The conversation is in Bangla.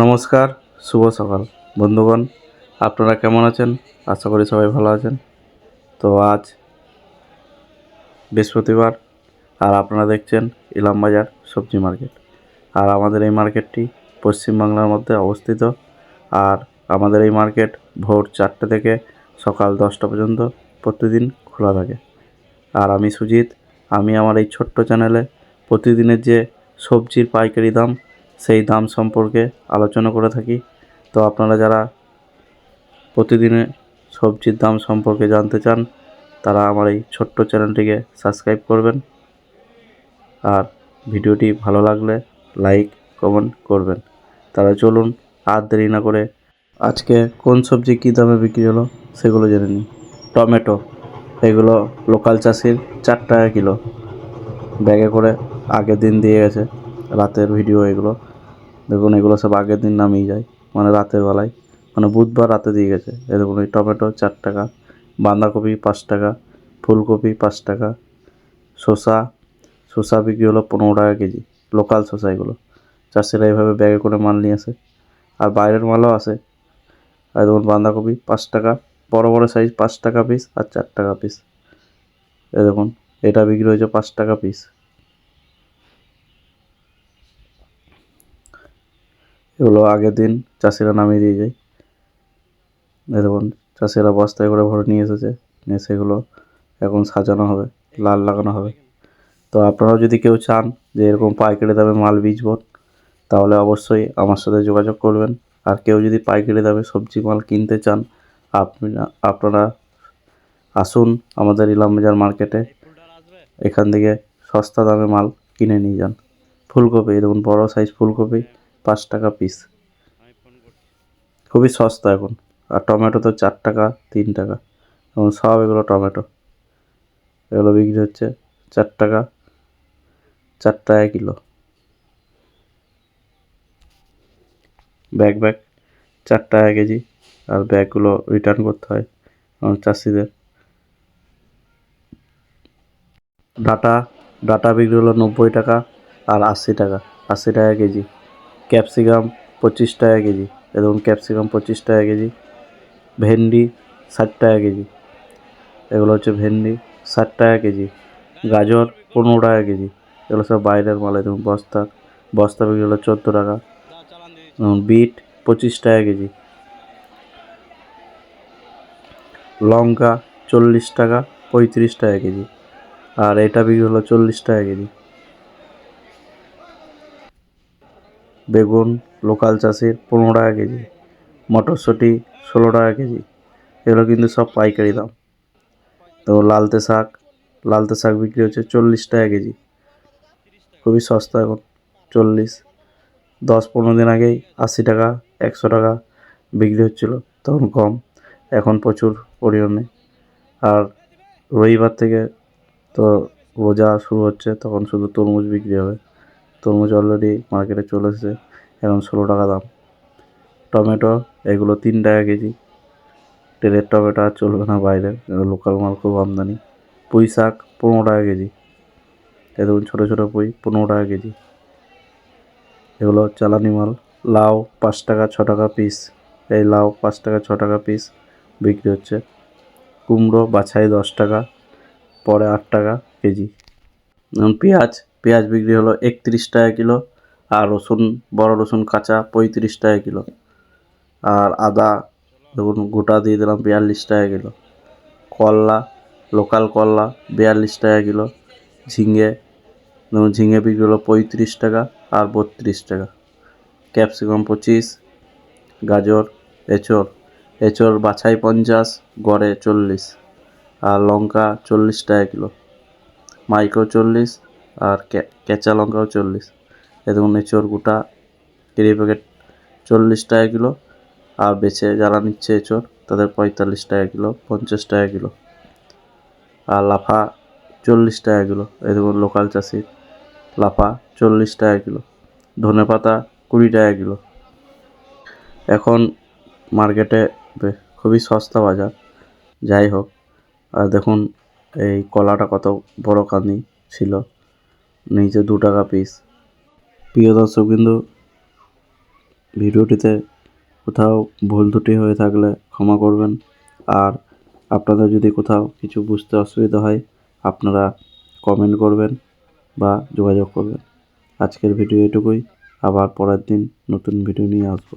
নমস্কার, শুভ সকাল। বন্ধুগণ, আপনারা কেমন আছেন? আশা করি সবাই ভালো আছেন। তো আজ বৃহস্পতিবার, আর আপনারা দেখছেন ইলামবাজার সবজি মার্কেট। আর আমাদের এই মার্কেটটি পশ্চিমবাংলার মধ্যে অবস্থিত। আর আমাদের এই মার্কেট ভোর চারটে থেকে সকাল দশটা পর্যন্ত প্রতিদিন খোলা থাকে। আর আমি সুজিত, আমি আমার এই ছোট্ট চ্যানেলে প্রতিদিনের যে সবজির পাইকারি দাম সেই দাম সম্পর্কে আলোচনা করে থাকি। তো আপনারা যারা প্রতিদিনের সবজির দাম সম্পর্কে জানতে চান, তারা আমার এই ছোট্ট চ্যানেলটিকে সাবস্ক্রাইব করবেন। আর ভিডিওটি ভালো লাগলে লাইক, কমেন্ট করবেন। তাহলে চলুন আর দেরি না করে আজকে কোন সবজি কী দামে বিক্রি হলো সেগুলো জেনে নিই। টমেটো, এগুলো লোকাল চাষির চার টাকা কিলো। ব্যাগে করে আগের দিন দিয়ে গেছে, রাতের ভিডিও এগুলো। দেখুন, এগুলো সব আগের দিন নামিয়ে যায় মানে রাতের বেলায়। মানে বুধবার রাতে দিয়ে গেছে। এ দেখুন, এই টমেটো চার টাকা, বাঁধাকপি পাঁচ টাকা, ফুলকপি পাঁচ টাকা, শসা শসা বিক্রি হলো পনেরো টাকা কেজি, লোকাল শসা এগুলো। চাষিরা এইভাবে ব্যাগে করে মাল নিয়ে আসে। আর বাইরের মালও আসে। আর দেখুন, বাঁধাকপি পাঁচ টাকা, বড় বড় সাইজ পাঁচ টাকা পিস আর চার টাকা পিস এ দেখুন, এটা বিক্রি হয়েছে পাঁচ টাকা পিস এগুলো আগের দিন চাষিরা নামিয়ে দিয়ে যায়। দেখুন, চাষিরা বস্তায় করে ভরে নিয়ে এসেছে। নিয়ে সেগুলো এখন সাজানো হবে, লাল লাগানো হবে। তো আপনারাও যদি কেউ চান যে এরকম পাইকারি দামে মাল বীজবন, তাহলে অবশ্যই আমার সাথে যোগাযোগ করবেন। আর কেউ যদি পাইকারি দামে সবজি মাল কিনতে চান, আপনি আপনারা আসুন আমাদের ইলাম বাজার মার্কেটে। এখান থেকে সস্তা দামে মাল কিনে নিয়ে যান। ফুলকপি দেখুন বড় সাইজ ফুলকপি। পাঁচ টাকা পিস খুবই সস্তা এখন। আর টমেটো তো চার টাকা, তিন টাকা। এবং সব এগুলো টমেটো। এগুলো বিক্রি হচ্ছে চার টাকা চার টাকা কিলো। ব্যাগ ব্যাগ, চার টাকা কেজি। আর ব্যাগগুলো রিটার্ন করতে হয় চাষিদের। ডাটা ডাটা বিক্রি হলো নব্বই টাকা আর আশি টাকা আশি টাকা কেজি। ক্যাপসিকাম পঁচিশ টাকা কেজি। এবং ক্যাপসিকাম পঁচিশ টাকা কেজি। ভেন্ডি ষাট টাকা কেজি। এগুলো হচ্ছে ভেন্ডি ষাট টাকা কেজি। গাজর পনেরো টাকা কেজি। এগুলো সব বাইরের মাল দেখুন বস্তা। বস্তা বিক্রি হলো চোদ্দ টাকা। বিট পঁচিশ টাকা কেজি। লঙ্কা চল্লিশ টাকা, পঁয়ত্রিশ টাকা কেজি। আর এটা বিক্রি হলো চল্লিশ টাকা কেজি। বেগুন, লোকাল চাষের পনেরো টাকা কেজি, মটরশুঁটি ষোলো টাকা কেজি, এগুলো কিন্তু সব পাইকারি দাম। তো লালতে শাক লালতে শাক বিক্রি হচ্ছে চল্লিশ টাকা কেজি, খুবই সস্তা এখন, চল্লিশ। দশ পনেরো দিন আগেই আশি টাকা, একশো টাকা বিক্রি হচ্ছিল, তখন কম, এখন প্রচুর পরিমাণে। আর রবিবার থেকে তো রোজা শুরু হচ্ছে, তখন শুধু তরমুজ বিক্রি হবে। তরমুজ অলরেডি মার্কেটে চলে এসেছে, এখন ষোলো টাকা দাম। টমেটো, এগুলো তিন টাকা কেজি। তেলের টমেটো আর চলবে না বাইরে লোকাল মাল, খুব আমদানি। পুঁই শাক, পনেরো টাকা কেজি। এ দেখুন ছোটো ছোটো পুঁই, পনেরো টাকা কেজি। এগুলো চালানি মাল, লাউ পাঁচ টাকা, ছ টাকা পিস এই লাউ পাঁচ টাকা, ছ টাকা পিস বিক্রি হচ্ছে। কুমড়ো, বাছাই দশ টাকা, পরে আট টাকা কেজি। পেঁয়াজ পেঁয়াজ বিক্রি হলো একত্রিশ টাকা কিলো, আর রসুন, বড় রসুন কাঁচা পঁয়ত্রিশ টাকা কিলো। আর আদা, দেখুন, গোটা দিয়ে দিলাম বিয়াল্লিশ টাকা কিলো। করলা, লোকাল করলা, বিয়াল্লিশ টাকা কিলো। ঝিঙে যেমন ঝিঙে বিক্রি হলো পঁয়ত্রিশ টাকা আর বত্রিশ টাকা। ক্যাপসিকাম পঁচিশ, গাজর, এঁচড়। এঁচড় বাছাই পঞ্চাশ, গড়ে চল্লিশ। আর লঙ্কা চল্লিশ টাকা কিলো। মাইক্রো চল্লিশ আর কেঁচা লঙ্কাও চল্লিশ। এ দেখুন এঁচড় গোটা কেরি প্যাকেট চল্লিশ টাকা কিলো। আর বেছে যারা নিচ্ছে এঁচড়, তাদের পঁয়তাল্লিশ টাকা কিলো, পঞ্চাশ টাকা কিলো। আর লাফা চল্লিশ টাকা কিলো। এ দেখুন লোকাল চাষির লাফা চল্লিশ টাকা কিলো। ধনে পাতা কুড়ি টাকা কিলো। এখন মার্কেটে খুবই সস্তা বাজার। যাই হোক, আর দেখুন, এই কলাটা কত বড় কানি ছিল। নিচে দু টাকা পিস প্রিয় দর্শক বিন্দু, ভিডিওটিতে কোথাও ভুল ত্রুটি হয়ে থাকলে ক্ষমা করবেন। আর আপনাদের যদি কোথাও কিছু বুঝতে অসুবিধা হয়, আপনারা কমেন্ট করবেন বা যোগাযোগ করবেন। আজকের ভিডিও এটুকুই। আবার পরের দিন নতুন ভিডিও নিয়ে আসব।